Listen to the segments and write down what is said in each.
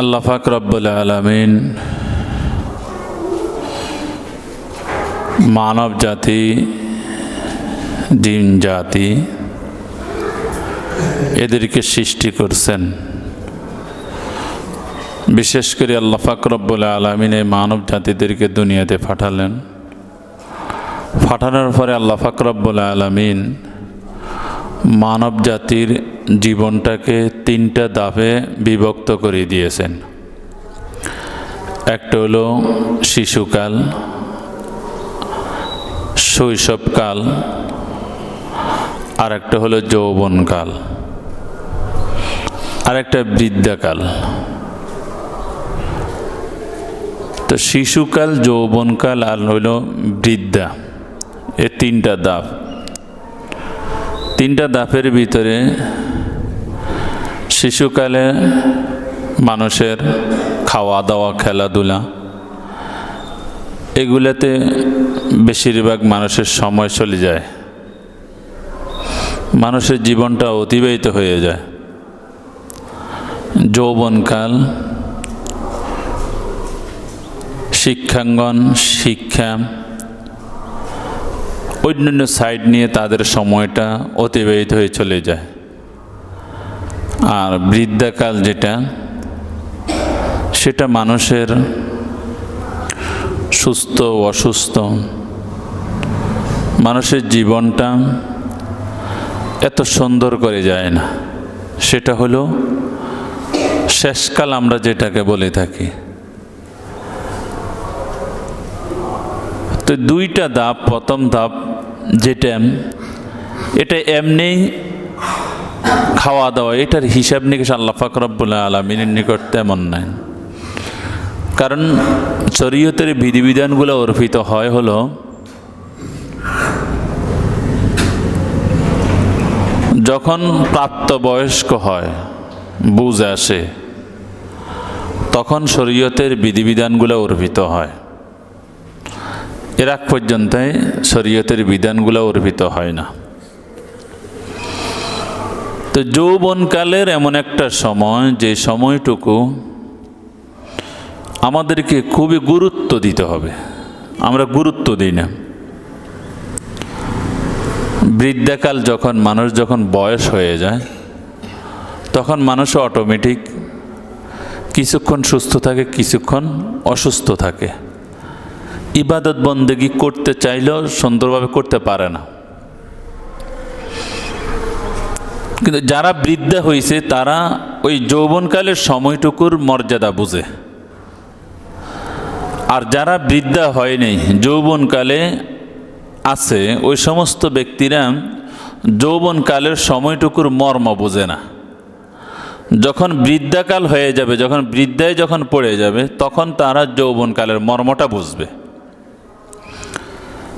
আল্লাহ পাক রব্বুল আলমিন মানব জাতি, জিন জাতি এদেরকে সৃষ্টি করছেন। বিশেষ করে আল্লাহ পাক রব্বুল আলমিন এই মানব জাতিদেরকে দুনিয়াতে পাঠালেন। পাঠানোর পরে আল্লাহ পাক রব্বুল আলমিন মানব জাতির জীবনটাকে তিনটা দাপে বিভক্ত করে দিয়েছেন। একটা হলো শিশুকাল, শৈশবকাল আর একটা হলো যৌবনকাল আর একটা বৃদ্ধাকাল। তো শিশুকাল, যৌবনকাল আর হইল বৃদ্ধা, এ তিনটা দাপ তিনটা দাপের ভিতরে শিশুকালে মানুষের খাওয়া দাওয়া, খেলাধুলা, এগুলাতে বেশিরভাগ মানুষের সময় চলে যায়। মানুষের জীবনটা অতিবাহিত হয়ে যায়। যৌবনকাল, শিক্ষাঙ্গন, শিক্ষা, অন্যান্য সাইড নিয়ে তাদের সময়টা অতিবাহিত হয়ে চলে যায়। আর বৃদ্ধাকাল যেটা, সেটা মানুষের সুস্থ, অসুস্থ, মানুষের জীবনটা এত সুন্দর করে যায় না। সেটা হলো শেষকাল আমরা যেটাকে বলে থাকি। তো দুইটা ধাপ, প্রথম ধাপ যেটা, এটা এমনি খাওয়া দাওয়া, এটার হিসাব নিকেশ আল্লাহ ফাকরাবুল্লাহ আলমিনের নিকট তেমন নাই। কারণ শরীয়তের বিধিবিধানগুলো অর্পিত হয় হলো, যখন প্রাপ্তবয়স্ক হয়, বুঝ আসে, তখন শরীয়তের বিধিবিধানগুলো অর্পিত হয়। এর আগ পর্যন্তই শরীয়তের বিধানগুলো অর্পিত হয় না। তো যৌবনকালের এমন একটা সময়, যে সময়টুকু আমাদেরকে খুবই গুরুত্ব দিতে হবে। আমরা গুরুত্ব দিই না। বৃদ্ধাকাল যখন, মানুষ যখন বয়স হয়ে যায়, তখন মানুষ অটোমেটিক কিছুক্ষণ সুস্থ থাকে, কিছুক্ষণ অসুস্থ থাকে। ইবাদত বন্দেগি করতে চাইলেও সুন্দরভাবে করতে পারে না। কিন্তু যারা বৃদ্ধা হয়েছে তারা ওই যৌবনকালের সময়টুকুর মর্যাদা বুঝে। আর যারা বৃদ্ধা হয়নি যৌবনকালে আছে, ওই সমস্ত ব্যক্তিরা যৌবনকালের সময়টুকুর মর্ম বোঝে না। যখন বৃদ্ধাকাল হয়ে যাবে, যখন বৃদ্ধায় যখন পড়ে যাবে, তখন তারা যৌবনকালের মর্মটা বুঝবে।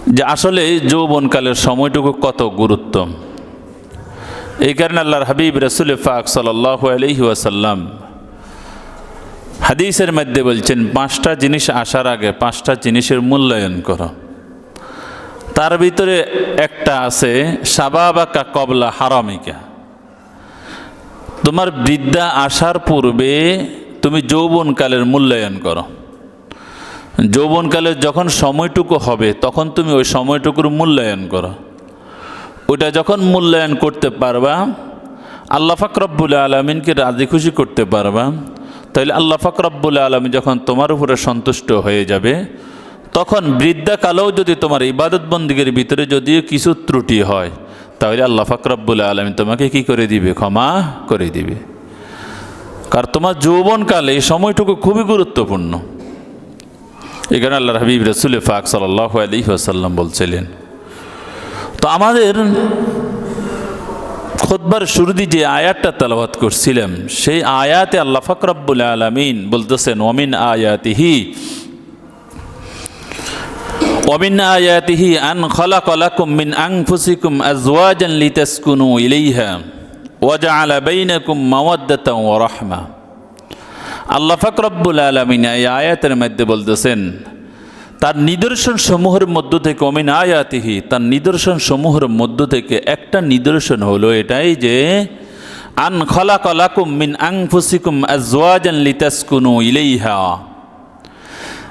যে আসলে যৌবনকালের সময়টুকু কত গুরুত্ব এই কারণে আল্লাহর হাবিব রসুল ফাক সাল্লাহ আলহি ওয়াসাল্লাম হাদিসের মধ্যে বলছেন, পাঁচটা জিনিস আসার আগে পাঁচটা জিনিসের মূল্যায়ন করো। তার ভিতরে একটা আছে, সাবাবাকা কবলা হারামিকা। তোমার বৃদ্ধা আসার পূর্বে তুমি যৌবনকালের মূল্যায়ন করো। যৌবনকালের যখন সময়টুকু হবে, তখন তুমি ওই সময়টুকুর মূল্যায়ন করো। ওইটা যখন মূল্যায়ন করতে পারবা, আল্লাহ ফাকরব্বুল আলমিনকে রাজি খুশি করতে পারবা। তাহলে আল্লাহ ফাকরব্বুল আলমী যখন তোমার উপরে সন্তুষ্ট হয়ে যাবে, তখন বৃদ্ধাকালেও যদি তোমার ইবাদত বন্দীগের ভিতরে যদিও কিছু ত্রুটি হয় তাহলে আল্লাহ ফাকরব্বুল আলমী তোমাকে কি করে দিবে? ক্ষমা করে দিবে। কারণ তোমার যৌবনকালে এই সময়টুকু খুবই গুরুত্বপূর্ণ। এখানে আল্লাহ হাবিব রসুল ফাক সাল্লাহ আলী আসাল্লাম বলছিলেন তো আমাদের খোদবার শুরুদি যে আয়াতটা তালাবাত করছিলাম, সেই আয়াতে আল্লাহ ফাকরাবুল আলমিন বলতেছেন ওমিন আয়াতিহি ওমিন আয়াতিহি আন খলাক লাকুম মিন আনফুসিকুম আজওয়াজান লিতাসকুনু ইলাইহা ওয়াজআলা বাইনাকুম মাওয়াদ্দাতাও ওয়া রাহমা। আল্লাহ ফাকরাবুল আলমিন এই আয়াতের মধ্যে বলতেছেন তার নিদর্শন সমূহের মধ্য থেকে অমিন আয়াতিহি, তার নিদর্শন সমূহের মধ্য থেকে একটা নিদর্শন হলো এটাই যে, আন খলাকলাকুম মিন আংফুসিকুম আজওয়াজান লিতাসকুনু ইলাইহা।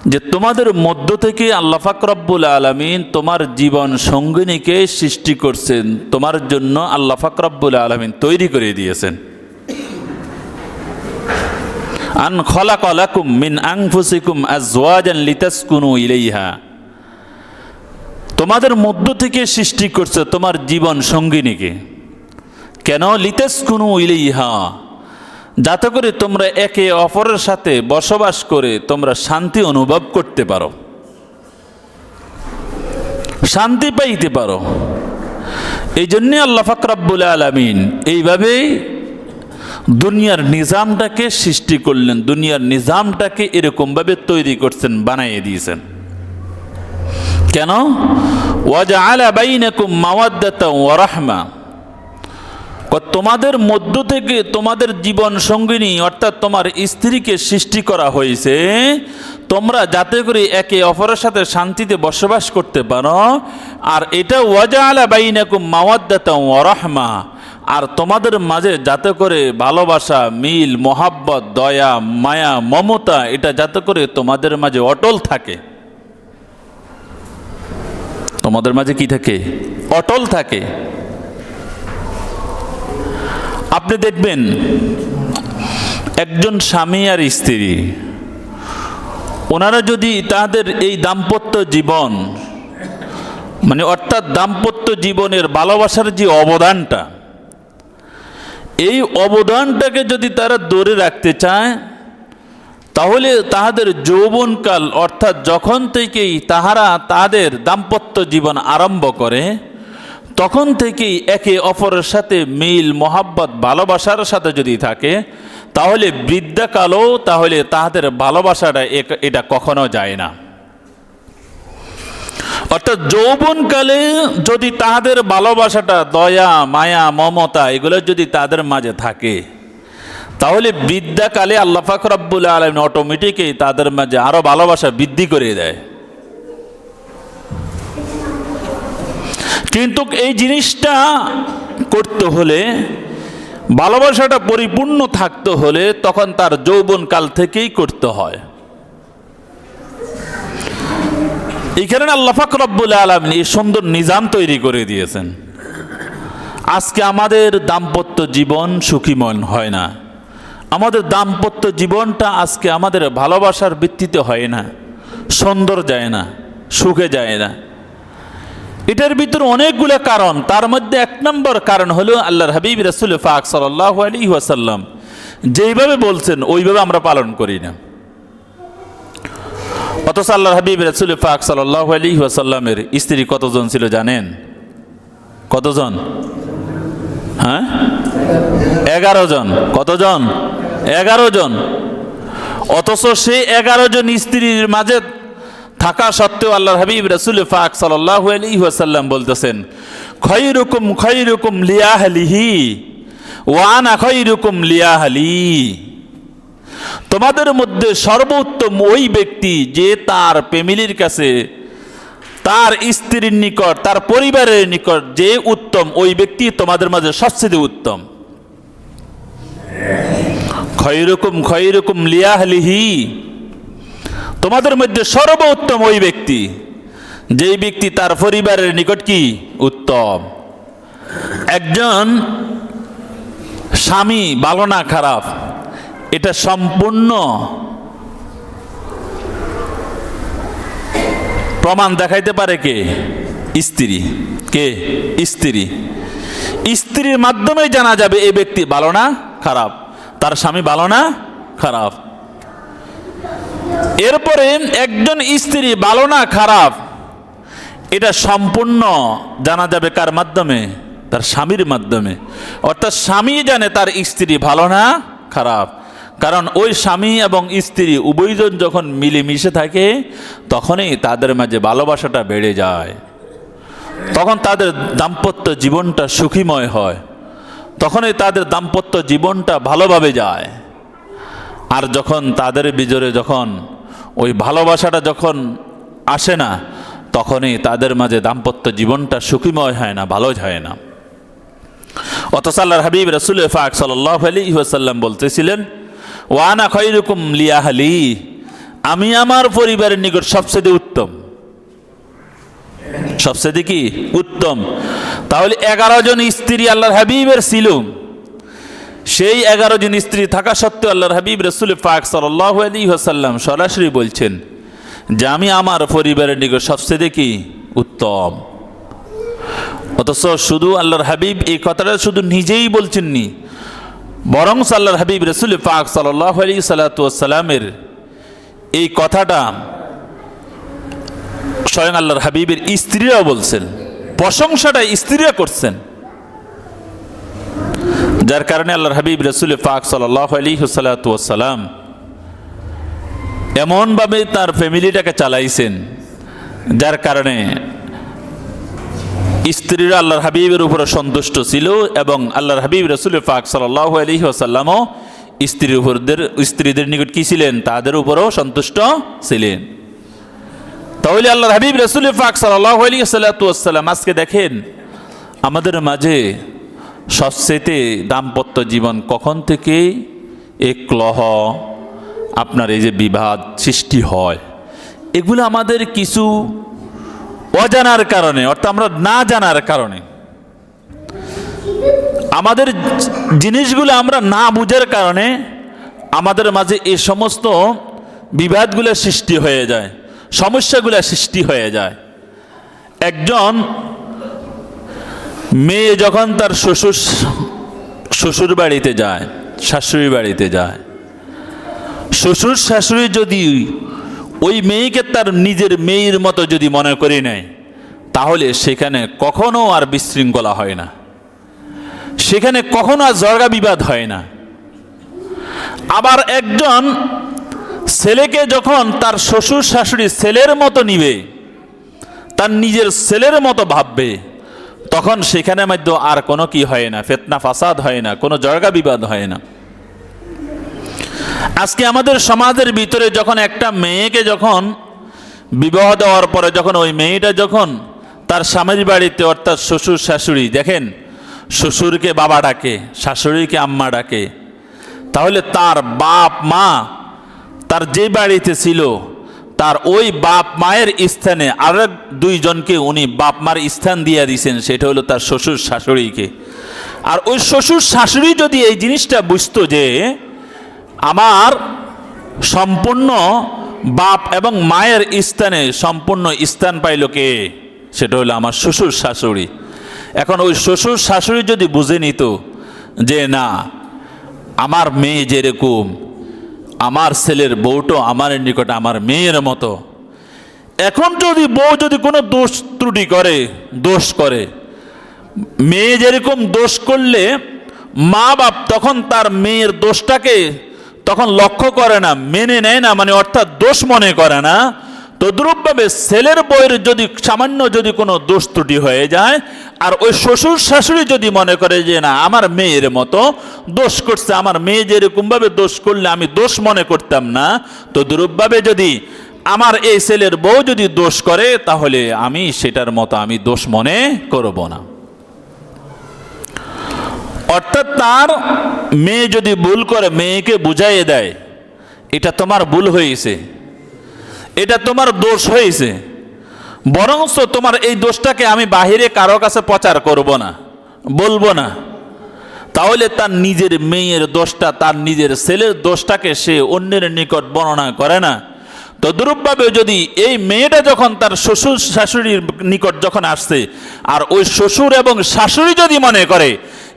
যে তোমাদের মধ্য থেকে আল্লাহ ফাকরাব্বুল আলমিন তোমার জীবন সঙ্গিনীকে সৃষ্টি করছেন, তোমার জন্য আল্লাহ ফাকরাব্বুল আলমিন তৈরি করে দিয়েছেন। আন খলাকলাকুম মিন আংফুসিকুম আজওয়াজান লিতাসকুনু ইলাইহা। তোমাদের মধ্য থেকে সৃষ্টি করছে তোমার জীবন সঙ্গিনীকে। কেন? লিতাসকুনু ইলাইহা। যাতে করে তোমরা একে অপরের সাথে বসবাস করে তোমরা শান্তি অনুভব করতে পারো। শান্তি পাইতে পারো। এই জন্যে আল্লাহ ফাকরাব্বুল আলমিন এইভাবেই দুনিয়ার নিজামটাকে সৃষ্টি করলেন, দুনিয়ার নিজামটাকে এরকমভাবে তৈরি করছেন, বানাইয়ে দিয়েছেন। কেন? ওয়াজা আলা বাইনাকুম মাওয়াদ্দাতা ওয়া রাহমা। তোমাদের মধ্য থেকে তোমাদের জীবন সঙ্গিনী, অর্থাৎ তোমার স্ত্রীকে সৃষ্টি করা হয়েছে, তোমরা যাতে করে একে অপরের সাথে শান্তিতে বসবাস করতে পারো, আর এটা ওয়াজা আলা বাইনাকুম মাওয়াদ্দাতা ওয়া রাহমা। আর তোমাদের মাঝে যাতে করে ভালোবাসা, মিল, মোহাব্বত, দয়া, মায়া, মমতা, এটা যাতে করে তোমাদের মাঝে অটল থাকে। তোমাদের মাঝে কি থাকে? অটল থাকে। আপনি দেখবেন, একজন স্বামী আর স্ত্রী, ওনারা যদি তাদের এই দাম্পত্য জীবন মানে অর্থাৎ দাম্পত্য জীবনের ভালোবাসার যে অবদানটা এই অবদানটাকে যদি তারা ধরে রাখতে চায়, তাহলে তাহাদের যৌবনকাল, অর্থাৎ যখন থেকেই তাহারা তাদের দাম্পত্য জীবন আরম্ভ করে, তখন থেকেই একে অপরের সাথে মিল, মোহাব্বত, ভালোবাসার সাথে যদি থাকে, তাহলে বৃদ্ধাকালও তাহলে তাহাদের ভালোবাসাটা এটা কখনো যায় না। অর্থাৎ যৌবনকালে যদি তাহাদের ভালোবাসাটা দয়া, মায়া, মমতা এগুলো যদি তাদের মাঝে থাকে, তাহলে বিদ্যাকালে আল্লাহ ফাকরাবুল আলম অটোমেটিকই তাদের মাঝে আরও ভালোবাসা বৃদ্ধি করে দেয়। কিন্তু এই জিনিসটা করতে হলে, ভালোবাসাটা পরিপূর্ণ থাকতে হলে তখন তার যৌবনকাল থেকেই করতে হয়। এইখানে আল্লাহ ফাকরাবুল আলম এই সুন্দর নিজাম তৈরি করে দিয়েছেন। আজকে আমাদের দাম্পত্য জীবন সুখীমন হয় না। আমাদের দাম্পত্য জীবনটা আজকে আমাদের ভালোবাসার ভিত্তিতে হয় না। সুন্দর যায় না, সুখে যায় না। এটার ভিতরে অনেকগুলো কারণ, তার মধ্যে এক নম্বর কারণ হলো আল্লাহর হাবিব রসুল ফাক সাল্লাহ আলী ওয়াসাল্লাম যেইভাবে বলছেন, ওইভাবে আমরা পালন করি না। অথচ আল্লাহর হাবিব রসুল ফাক সাল্লাহ আলী ওয়াসাল্লামের স্ত্রী কতজন ছিল জানেন? কতজন? হ্যাঁ? এগারো জন। কতজন? এগারো জন। অথচ সেই এগারো জন স্ত্রীর মাঝে থাকা সত্ত্বেও আল্লাহ হাবিব রসুল ফাক সাল্লাহু আলী ওয়াসাল্লাম বলতেছেন, খৈরুকুম খৈরুকুম লিয়াহলিহি ওয়ানা খৈরুকুম লিয়াহলি। তোমাদের মধ্যে সর্বোত্তম ওই ব্যক্তি যে তার ফ্যামিলির কাছে, তার স্ত্রীর নিকট, তার পরিবারের নিকট যে উত্তম, ওই ব্যক্তি তোমাদের মাঝে সবচেয়ে উত্তম। খৈরকুম খৈরকুম লিয়াহলিহি। তোমাদের মধ্যে সর্বোত্তম ওই ব্যক্তি, যেই ব্যক্তি তার পরিবারের নিকট কি? উত্তম। একজন স্বামী ভালো না খারাপ এটা সম্পূর্ণ। প্রমাণ দেখাইতে পারে কে? স্ত্রী। কে? স্ত্রী। স্ত্রীর মাধ্যমে জানা যাবে এই ব্যক্তি ভালো না, খারাপ। তার স্বামী ভালো না, খারাপ। এরপরে একজন স্ত্রী ভালো না, খারাপ, এটা সম্পূর্ণ জানা যাবে কার মাধ্যমে? তার স্বামীর মাধ্যমে। অর্থাৎ স্বামী জানে তার স্ত্রী ভালো না, খারাপ। কারণ ওই স্বামী এবং স্ত্রী উভয়জন যখন মিলেমিশে থাকে, তখনই তাদের মাঝে ভালোবাসাটা বেড়ে যায়। তখন তাদের দাম্পত্য জীবনটা সুখীময় হয়। তখনই তাদের দাম্পত্য জীবনটা ভালোভাবে যায়। আর যখন তাদের বিজরে যখন ওই ভালোবাসাটা যখন আসে না, তখনই তাদের মাঝে দাম্পত্য জীবনটা সুখীময় হয় না, ভালো যায় না। অথচ আল্লাহর হাবিব রসুল ফাক সাল্লাহ আলী ওয়াসাল্লাম বলতেছিলেন ওয়ানা খৈরুকুম লিয়াহালি আমি আমার পরিবারের নিকট সবচেয়ে উত্তম। সবচেয়ে কি? উত্তম। তাহলে এগারো জন স্ত্রী আল্লাহর হাবিবের ছিল। সেই এগারো জন স্ত্রী থাকা সত্ত্বেও আল্লাহর হাবিব রসুল পাক সাল্লাহ আলী হাসাল্লাম সরাসরি বলছেন যে, আমি আমার পরিবারের নিকট সবচেয়ে কি উত্তম। অথচ শুধু আল্লাহর হাবিব এই কথাটা শুধু নিজেই বলছেননি বরং সাল্লাহ হাবিব রসুল পাক সাল্লাহ আলী সাল্লাতামের এই কথাটা স্বয়ং আল্লাহর হাবিবের স্ত্রীরাও বলছেন, প্রশংসাটা স্ত্রীরা করছেন। যার কারণে আল্লাহর হাবিব রসুল পাক সাল্লাহ আলী সাল্লাতাম এমনভাবে তার ফ্যামিলিটাকে চালাইছেন, যার কারণে স্ত্রীরা আল্লাহর হাবিবের উপরে সন্তুষ্ট ছিল এবং আল্লাহর হাবিব রসুল পাক সাল্লাহ আলী আসাল্লামও স্ত্রীর উপরদের, স্ত্রীদের নিকট কি ছিলেন? তাদের উপরও সন্তুষ্ট ছিলেন। তাহলে আল্লাহর হাবিব রসুল পাক সাল্লাহ আলী সাল্লাতাম আজকে দেখেন, আমাদের মাঝে সবচেয়ে দাম্পত্য জীবন কখন থেকে এক ক্লহ আপনার এই যে বিবাদ সৃষ্টি হয়, এগুলো আমাদের কিছু অজানার কারণে, অর্থাৎ আমরা না জানার কারণে। আমাদের জিনিসগুলো আমরা না বুঝার কারণে আমাদের মাঝে এই সমস্ত বিবাদগুলো সৃষ্টি হয়ে যায়, সমস্যাগুলো সৃষ্টি হয়ে যায়। একজন মেয়ে যখন তার শ্বশুর শ্বশুর বাড়িতে যায়, শাশুড়ি বাড়িতে যায়, শ্বশুর শাশুড়ি যদি ওই মেয়েকে তার নিজের মেয়ের মতো যদি মনে করে নেয়, তাহলে সেখানে কখনো আর বিশৃঙ্খলা হয় না। সেখানে কখনো আর জর্গা বিবাদ হয় না। আবার একজন ছেলেকে যখন তার শ্বশুর শাশুড়ি ছেলের মতো নিবে, তার নিজের ছেলের মতো ভাববে, তখন সেখানে মধ্যে আর কোনো কি হয় না, ফেতনা ফাসাদ হয় না, কোনো জর্গা বিবাদ হয় না। আজকে আমাদের সমাজের ভিতরে যখন একটা মেয়েকে যখন বিবাহ দেওয়ার পরে যখন ওই মেয়েটা যখন তার স্বামীর বাড়িতে, অর্থাৎ শ্বশুর, শাশুড়ি, দেখেন, শ্বশুরকে বাবা ডাকে, শাশুড়িকে আম্মা ডাকে, তাহলে তার বাপ মা তার যে বাড়িতে ছিল, তার ওই বাপ মায়ের স্থানে আরেক দুইজনকে উনি বাপ মার স্থান দিয়ে দিয়েছেন, সেটা হলো তার শ্বশুর, শাশুড়িকে। আর ওই শ্বশুর, শাশুড়ি যদি এই জিনিসটা বুঝতো যে আমার সম্পূর্ণ বাপ এবং মায়ের স্থানে সম্পূর্ণ স্থান পাইল কে? সেটা হলো আমার শ্বশুর শাশুড়ি। এখন ওই শ্বশুর শাশুড়ি যদি বুঝে নিত যে না, আমার মেয়ে যেরকম, আমার ছেলের বউটো আমার নিকটে আমার মেয়ের মতো, এখন যদি বউ যদি কোনো দোষ ত্রুটি করে, দোষ করে, মেয়ে যেরকম দোষ করলে মা বাপ তখন তার মেয়ের দোষটাকে তখন লক্ষ্য করে না, মেনে নেয় না মানে অর্থাৎ দোষ মনে করে না। তদ্রূপভাবে ছেলের বইয়ের যদি সামান্য যদি কোনো দোষ ত্রুটি হয়ে যায়, আর ওই শ্বশুর শাশুড়ি যদি মনে করে যে, না, আমার মেয়ের মতো দোষ করছে, আমার মেয়ে যেরকমভাবে দোষ করলে আমি দোষ মনে করতাম না। তদ্রূপভাবে যদি আমার এই ছেলের বউ যদি দোষ করে, তাহলে আমি সেটার মতো আমি দোষ মনে করব না। অর্থাৎ তার মেয়ে যদি ভুল করে, মেয়েকে বুঝাইয়ে দেয়, এটা তোমার ভুল হয়েছে। এটা তোমার দোষ হয়েছে। বরঞ্চ তোমার এই দোষটাকে আমি বাহিরে কারও কাছে প্রচার করব না, বলব না। তাহলে তার নিজের মেয়ের দোষটা, তার নিজের ছেলের দোষটাকে সে অন্যের নিকট বর্ণনা করে না। তদ্রূপভাবে যদি এই মেয়েটা যখন তার শ্বশুর শাশুড়ির নিকট যখন আসছে, আর ওই শ্বশুর এবং শাশুড়ি যদি মনে করে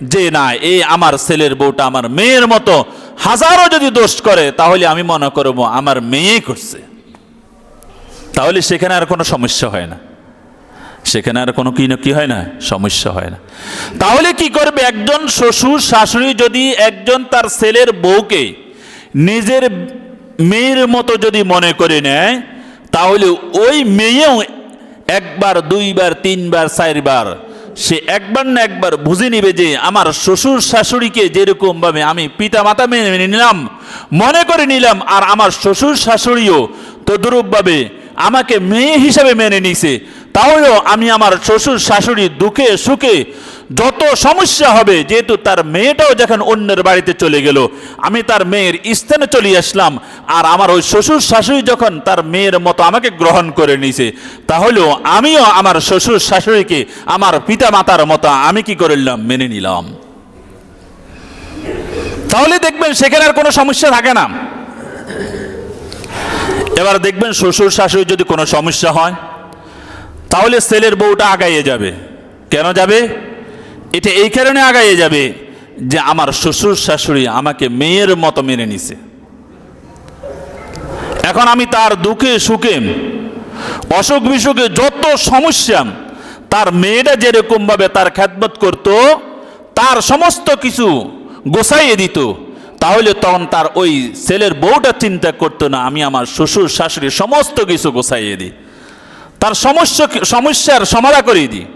যে না এই আমার ছেলের বউটা আমার মেয়ের মতো, হাজারো যদি দোষ করে, তাহলে আমি মনে করব আমার মেয়ে করছে। তাহলে সেখানে আর কোনো সমস্যা হয় না। সেখানে আর কোনো কি না কি হয় না, সমস্যা হয় না। তাহলে কি করবে? একজন শ্বশুর, শাশুড়ি যদি একজন তার ছেলের বউকে নিজের মেয়ের মতো যদি মনে করে নেয়, তাহলে ওই মেয়েও একবার, দুইবার, তিনবার, চারবার সে একবার না একবার বুঝে নিবে যে আমার শ্বশুর শাশুড়িকে যেরকম ভাবে আমি পিতা মাতা মেনে নিলাম, মনে করে নিলাম, আর আমার শ্বশুর শাশুড়িও তদরূপভাবে আমাকে মেয়ে হিসাবে মেনে নিছে, তাহলেও আমি আমার শ্বশুর শাশুড়ি দুঃখে সুখে যত সমস্যা হবে, যেহেতু তার মেয়েটাও যখন অন্যের বাড়িতে চলে গেল, আমি তার মেয়ের স্থানে চলে আসলাম, আর আমার ওই শ্বশুর শাশুড়ি যখন তার মেয়ের মতো আমাকে গ্রহণ করে নিছে, তাহলেও আমিও আমার শ্বশুর শাশুড়িকে, আমার পিতা মাতার মতো আমি কি করলাম, মেনে নিলাম। তাহলে দেখবেন সেখানে আর কোনো সমস্যা থাকে না। এবার দেখবেন শ্বশুর শাশুড়ি যদি কোনো সমস্যা হয়, তাহলে ছেলের বউটা আগাইয়ে যাবে। কেন যাবে? এটা এই কারণে আগাইয়ে যাবে যে আমার শ্বশুর শাশুড়ি আমাকে মেয়ের মতো মেনে নিছে। এখন আমি তার দুঃখে সুখে, অসুখ বিসুখে যত সমস্যা, তার মেয়েটা যেরকম ভাবে তার খ্যাতমত করত, তার সমস্ত কিছু গোসাইয়ে দিত, তাহলে তখন তার ওই ছেলের বউটা চিন্তা করতো না, আমি আমার শ্বশুর শাশুড়ি সমস্ত কিছু গোসাইয়ে দিই। তার সমস্যা সমস্যার সমাধা করিয়ে দিই।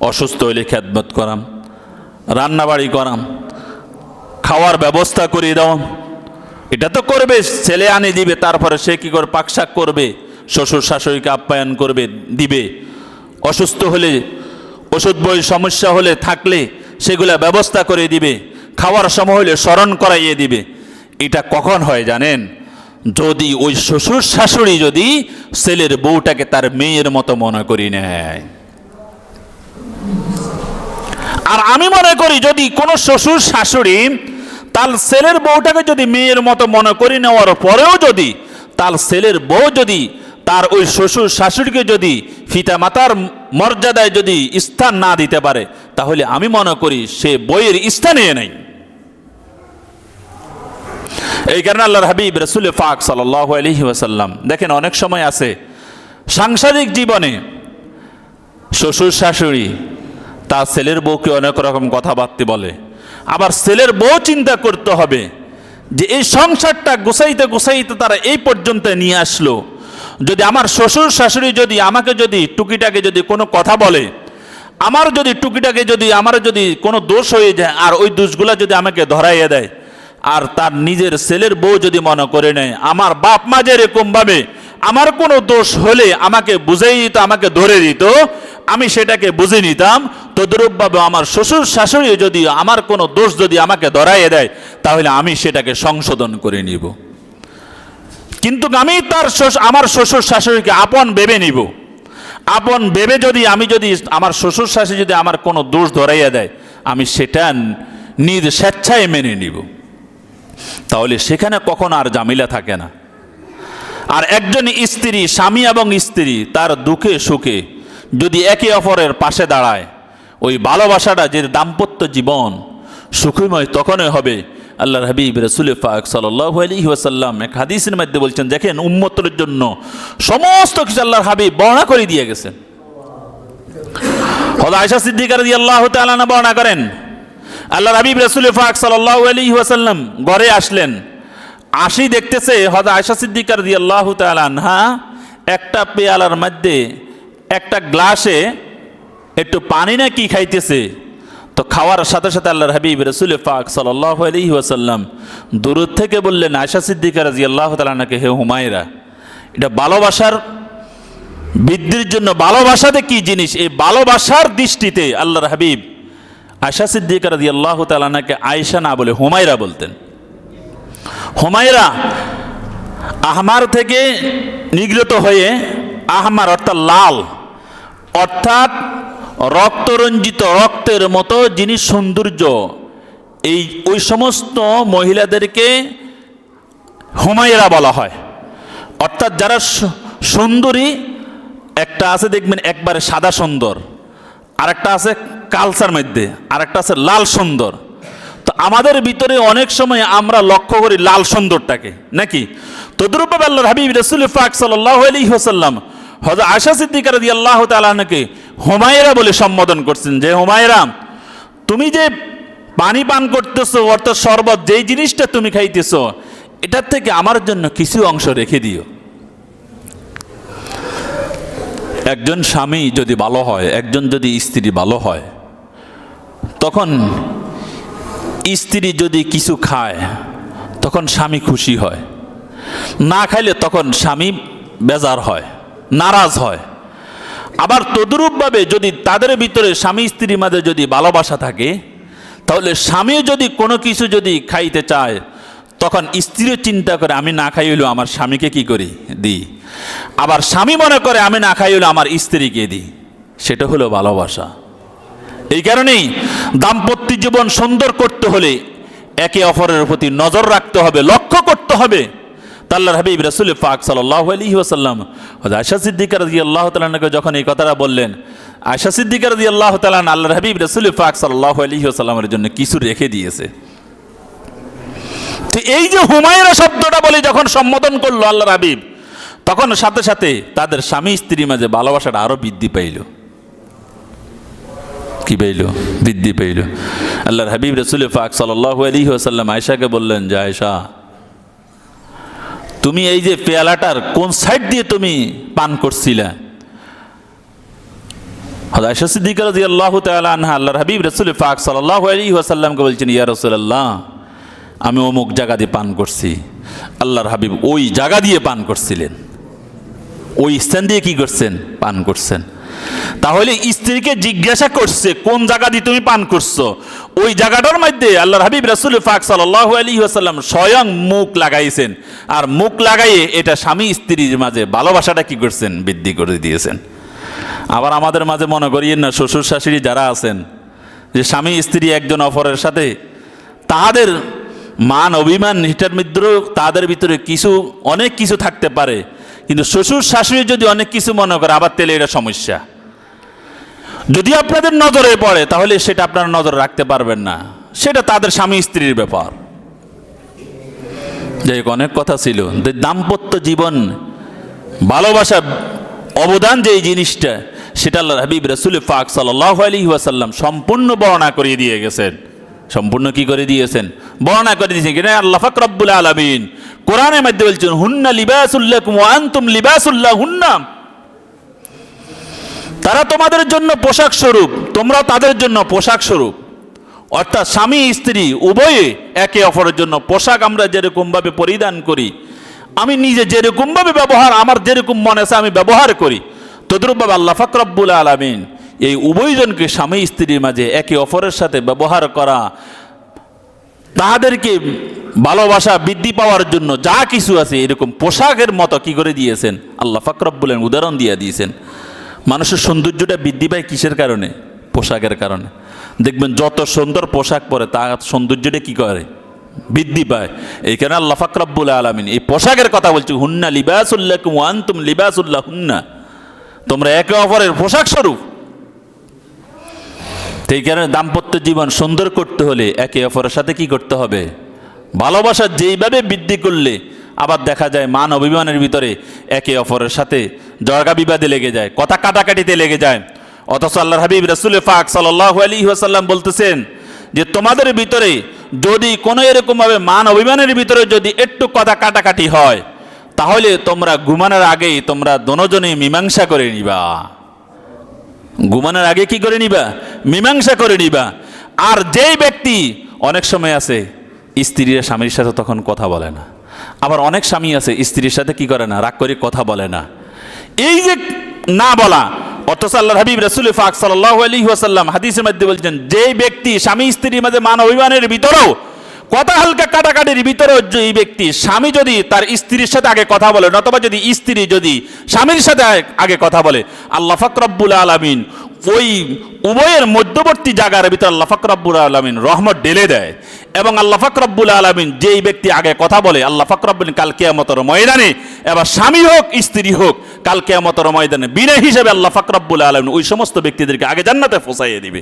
অসুস্থ হইলে খ্যাতমত করাম, রান্নাবাড়ি করাম, খাওয়ার ব্যবস্থা করিয়ে দাও। এটা তো করবে, ছেলে আনে দিবে, তারপরে সে কি করে পাকশাক করবে, শ্বশুর শাশুড়িকে আপ্যায়ন করবে, দিবে। অসুস্থ হলে, ওষুধ বই সমস্যা হলে থাকলে সেগুলা ব্যবস্থা করে দিবে, খাওয়ার সময় হলে স্মরণ করাইয়ে দিবে। এটা কখন হয় জানেন? যদি ওই শ্বশুর শাশুড়ি যদি ছেলের বউটাকে তার মেয়ের মতো মনে করি নেয়। আর আমি মনে করি যদি কোনো শ্বশুর শাশুড়ি তার ছেলের বউটাকে যদি মেয়ের মতো মনে করে নেওয়ার পরেও যদি তার ছেলের বউ যদি তার ওই শ্বশুর শাশুড়িকে যদি ফিতা মাতার মর্যাদায় যদি স্থান না দিতে পারে, তাহলে আমি মনে করি সে বইয়ের স্থানে নেই। এই কারণে আল্লাহর হাবিব রসুল ফাক সাল্লাহ আলহি ওয়াসাল্লাম, দেখেন অনেক সময় আছে সাংসারিক জীবনে শ্বশুর শাশুড়ি তার ছেলের বউকে অনেক রকম কথাবার্তা বলে। আবার ছেলের বউ চিন্তা করতে হবে যে এই সংসারটা গোসাইতে গোসাইতে তারা এই পর্যন্ত নিয়ে আসলো। যদি আমার শ্বশুর শাশুড়ি যদি আমাকে যদি টুকিটাকে যদি কোনো কথা বলে, আমার যদি টুকিটাকে যদি, আমার যদি কোনো দোষ হয়ে যায়, আর ওই দোষগুলা যদি আমাকে ধরাইয়ে দেয়, আর তার নিজের ছেলের বউ যদি মনে করে নেয়, আমার বাপ মা যেরকম ভাবে আমার কোনো দোষ হলে আমাকে বুঝেই দিত আমাকে ধরে দিত আমি সেটাকে বুঝে নিতাম তদ্রূপভাবে আমার শ্বশুর শাশুড়ি যদি আমার কোনো দোষ যদি আমাকে ধরাইয়ে দেয়, তাহলে আমি সেটাকে সংশোধন করে নিব। কিন্তু আমি তার আমার শ্বশুর শাশুড়িকে আপন ভেবে নিব। আপন ভেবে যদি আমি যদি আমার শ্বশুর শাশুড়ি যদি আমার কোনো দোষ ধরাইয়া দেয়, আমি সেটা নিজ স্বেচ্ছায় মেনে নিব। তাহলে সেখানে কখনো আর জামিলা থাকে না। আর একজন স্ত্রী, স্বামী এবং স্ত্রী, তার দুঃখে সুখে যদি একে অপরের পাশে দাঁড়ায়, ওই ভালোবাসাটা যে দাম্পত্য জীবন, সুখময় তখনই হবে। আল্লাহ হাবিব রসুল ফাক ওয়াসাল্লাম এক হাদিসের মধ্যে বলছেন, দেখেন উম্মতের জন্য সমস্ত কিছু আল্লাহর হাবিব বর্ণনা করে দিয়ে গেছেন। হদা আয়সা সিদ্দিকার দিয়ে আল্লাহ তালানা বর্ণনা করেন আল্লাহ হাবিব রসুল ফাক সাল্লাহ আলী ওয়াসাল্লাম ঘরে আসলেন, আসি দেখতেছে হদা আয়সা সিদ্দিকার দিয়ে আল্লাহ তালানহা একটা পেয়ালার মধ্যে একটা গ্লাসে একটু পানি না কি খাইতেছে? তো খাওয়ার সাথে সাথে আল্লাহর হাবিব রসুল পাক সাল্লাহ আলী ওয়াসাল্লাম দূর থেকে বললেন, আয়সা সিদ্দিকা রাজি আল্লাহ তালানাকে হে হুমায়রা, এটা ভালোবাসার বৃদ্ধির জন্য ভালোবাসাতে কি জিনিস? এই ভালোবাসার দৃষ্টিতে আল্লাহর হাবিব আয়সা সিদ্দিকা রাজি আল্লাহ তালানাকে আয়সা না বলে হুমায়রা বলতেন। হুমায়রা আহমার থেকে নিগৃত হয়ে, আহমার অর্থাৎ লাল অর্থাৎ রক্তরঞ্জিত রক্তের মতো যিনি সৌন্দর্য, এই, ওই সমস্ত মহিলাদেরকে হুমায়রা বলা হয়। অর্থাৎ যারা সুন্দরী, একটা আছে দেখবেন একবারে সাদা সুন্দর আর একটা আছে কালচার মধ্যে আর একটা আছে লাল সুন্দর। তো আমাদের ভিতরে অনেক সময় আমরা লক্ষ্য করি লাল সুন্দরটাকে, নাকি? তদ্রূপ আল্লাহর হাবিব রসুল ফাক সাল্লাহ আলী হোসাল্লাম হজরত আশা সিদ্দিকার দিয়ে আল্লাহ তালাকে হুমায়রা বলে সম্বোধন করছেন যে, হুমায়রা, তুমি যে পানি পান করতেছো, অর্থাৎ শরবত, যেই জিনিসটা তুমি খাইতেছো, এটার থেকে আমার জন্য কিছু অংশ রেখে দিও। একজন স্বামী যদি ভালো হয়, একজন যদি স্ত্রী ভালো হয়, তখন স্ত্রী যদি কিছু খায়, তখন স্বামী খুশি হয়। না খাইলে তখন স্বামী বেজার হয়। নারাজ হয়। আবার তদরূপ স্বাভাবিকভাবে যদি তাদের ভিতরে স্বামী স্ত্রীর মাঝে যদি ভালোবাসা থাকে, তাহলে স্বামীও যদি কোনো কিছু যদি খাইতে চায়, তখন স্ত্রীও চিন্তা করে, আমি না খাই হইলেও আমার স্বামীকে কি করি? দিই আবার স্বামী মনে করে, আমি না খাই হইলেও আমার স্ত্রীকে দিই সেটা হলো ভালোবাসা। এই কারণেই দাম্পত্য জীবন সুন্দর করতে হলে একে অপরের প্রতি নজর রাখতে হবে, লক্ষ্য করতে হবে। তাল্লার হাবিব রসুল পাক সাল্লাহ আলী ওসাল্লাম আয়সা সিদ্দিকার দিয়ে আল্লাহ তালাকে যখন এই কথাটা বললেন আয়সা সিদ্দিকার দিয়ে আল্লাহ তালান আল্লাহর হাবিব রসুল পাক সাল্লাহ আলী ওসাল্লামের জন্য কিছু রেখে দিয়েছে। তো এই যে হুমায়রা শব্দটা বলে যখন সম্বোধন করল আল্লাহর হাবিব, তখন সাথে সাথে তাদের স্বামী স্ত্রীর মাঝে ভালোবাসাটা আরও বৃদ্ধি পাইল। কি পাইল? বৃদ্ধি পাইল। আল্লাহর হাবিব রসুল ফাক সাল্লাহ আলী ওসাল্লাম আয়সাকে বললেন, যে আয়সা তুমি এই যে পেয়ালাটার কোন সাইড দিয়ে তুমি পান করছিলে? আল্লাহ হাবিব বলছেন আমি অমুক জায়গা দিয়ে পান করছি। আল্লাহর হাবিব ওই জায়গা দিয়ে পান করছিলেন। ওই স্থান দিয়ে কি করছেন? পান করছেন। তাহলে স্ত্রীকে জিজ্ঞাসা করছে, কোন জায়গা দিয়ে তুমি পান করছ? ওই জায়গাটার মধ্যে আল্লাহর হাবিব রাসুল ফাক সাল্লাহ আলী আসাল্লাম স্বয়ং মুখ লাগাইছেন। আর মুখ লাগাইয়ে এটা স্বামী স্ত্রীর মাঝে ভালোবাসাটা কি করছেন? বৃদ্ধি করে দিয়েছেন। আবার আমাদের মাঝে মনে করিয়েন না, শ্বশুর শাশুড়ি যারা আছেন, যে স্বামী স্ত্রী একজন অপরের সাথে, তাদের মান, অভিমান এটার মধ্যেও তাদের ভিতরে কিছু, অনেক কিছু থাকতে পারে। কিন্তু শ্বশুর শাশুড়ি যদি অনেক কিছু মনে করে, আবার তেলে এটা সমস্যা। যদি আপনাদের নজরে পড়ে, তাহলে সেটা আপনারা নজর রাখতে পারবেন না। সেটা তাদের স্বামী স্ত্রীর ব্যাপার। যাই অনেক কথা ছিল। দাম্পত্য জীবন ভালোবাসা অবদান যে জিনিসটা, সেটা আল্লাহ হাবিব রসুল ফাক সাল্লাহ আলী ওয়াসাল্লাম সম্পূর্ণ বর্ণনা করিয়ে দিয়ে গেছেন সম্পূর্ণ কি করে দিয়েছেন? বর্ণনা করে দিয়েছেন কিনা আল্লাহ ফাক রব্বুল আলমিন কোরআনের মধ্যে বলছেন, হুন্না লিবাসুল্লাহ আন্তুম লিবাসুল্লাহ হুন্না তারা তোমাদের জন্য পোশাক স্বরূপ, তোমরাও তাদের জন্য পোশাক স্বরূপ। অর্থাৎ স্বামী, স্ত্রী, উভয়ে একে অপরের জন্য পোশাক আমরা যেরকমভাবে পরিধান করি, আমি নিজে যেরকমভাবে ব্যবহার, আমার যেরকম মনে আছে আমি ব্যবহার করি, তদ্রুপভাবে আল্লাহ ফাকরাব্বুল আলমিন এই উভয়জনকে স্বামী, স্ত্রীর মাঝে একে অপরের সাথে ব্যবহার করা, তাহাদেরকে ভালোবাসা বৃদ্ধি পাওয়ার জন্য যা কিছু আছে এরকম পোশাকের মতো কি করে দিয়েছেন? আল্লাহ ফাকরাব্বুলেন উদাহরণ দিয়ে দিয়েছেন। মানুষের সৌন্দর্যটা বৃদ্ধি পায় কিসের কারণে? পোশাকের কারণে। দেখবেন যত সুন্দর পোশাক পরে, তার সৌন্দর্যটা কি করে? বৃদ্ধি পায়। এইখানে আল্লাহ ফাকরাব্বুল আলমিন এই পোশাকের কথা বলছি, হুন্না লিবাসুল্লাহ ওয়ান্তুম লিবাসুল্লাহ হুন্না তোমরা একে অপরের পোশাক স্বরূপ। এই কারণে দাম্পত্য জীবন সুন্দর করতে হলে একে অপরের সাথে কি করতে হবে? ভালোবাসা যেইভাবে বৃদ্ধি করলে, আবার দেখা যায় মান অভিমানের ভিতরে একে অপরের সাথে জর্গা বিবাদে লেগে যায়, কথা কাটাকাটিতে লেগে যায়। অথচ আল্লাহ হাবিব রসুল ফাক সাল্লাহ আলী আসাল্লাম বলতেছেন যে, তোমাদের ভিতরে যদি কোনো এরকমভাবে মান অভিমানের ভিতরে যদি একটু কথা কাটাকাটি হয়, তাহলে তোমরা ঘুমানোর আগেই তোমরা দনোজনে মীমাংসা করে নিবা। ঘুমানোর আগে কি করে নিবা? মীমাংসা করে নিবা। আর যেই ব্যক্তি অনেক সময় আছে স্ত্রীরা স্বামীর সাথে তখন কথা বলে না। আবার অনেক স্বামী আছে, স্ত্রীর সাথে কি করে না? রাগ করে কথা বলে না। এই যে না বলা, অথচ আল্লাহ হাবিব রসুল ফাক সাল্লাহ আলী ওয়াসাল্লাম হাদিসের মধ্যে বলছেন যে ব্যক্তি স্বামী স্ত্রীর মাঝে মান অভিমানের ভিতরেও, কথা হালকা কাটাকাটির ভিতরেও যে এই ব্যক্তি স্বামী যদি তার স্ত্রীর সাথে আগে কথা বলে, নতবা যদি স্ত্রী যদি স্বামীর সাথে আগে কথা বলে, আল্লাহ ফাকরাব্বুল আলমিন ওই উভয়ের মধ্যবর্তী জায়গার ভিতরে আল্লাহ ফাকরাব্বুল আলমিন রহমত ঢেলে দেয়। এবং আল্লাহ ফাকরাব্বুল আলমিন যেই ব্যক্তি আগে কথা বলে, আল্লাহ ফাকরাব্বুল কাল কেয়ামতর ময়দানে, এবার স্বামী হোক, স্ত্রী হোক, কাল কেয়ামতর ময়দানে বিনা হিসেবে আল্লাহ ফাকরাব্বুল আলমিন ওই সমস্ত ব্যক্তিদেরকে আগে জান্নাতে ফসাইয়ে দিবে।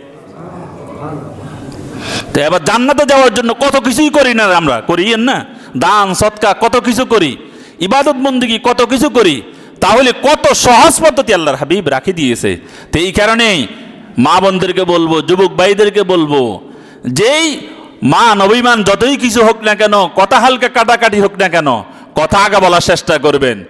তো এবার জান্নাতে যাওয়ার জন্য কত কিছুই করি না আমরা করি না? দান, সৎকা, কত কিছু করি? ইবাদত বন্দিগি, কত কিছু করি? তাহলে কত সহজ পদ্ধতি আল্লাহর হাবিব রাখি দিয়েছে। তো এই কারণেই মা বোনদেরকে বলব, যুবক ভাইদেরকে বলব, যেই মান অভিমান যতই কিছু হোক না কেন, কথা হালকা কাটাকাটি হোক না কেন, কথা আগে বলার চেষ্টা করবেন।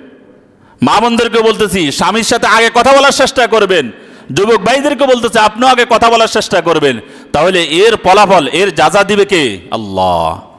মা বোনদেরকে বলতেছি, স্বামীর সাথে আগে কথা বলার চেষ্টা করবেন। যুবক ভাইদেরকে বলতেছে, আপনিও আগে কথা বলার চেষ্টা করবেন। তাহলে এর ফলাফল, এর যা যা দিবে কে? আল্লাহ।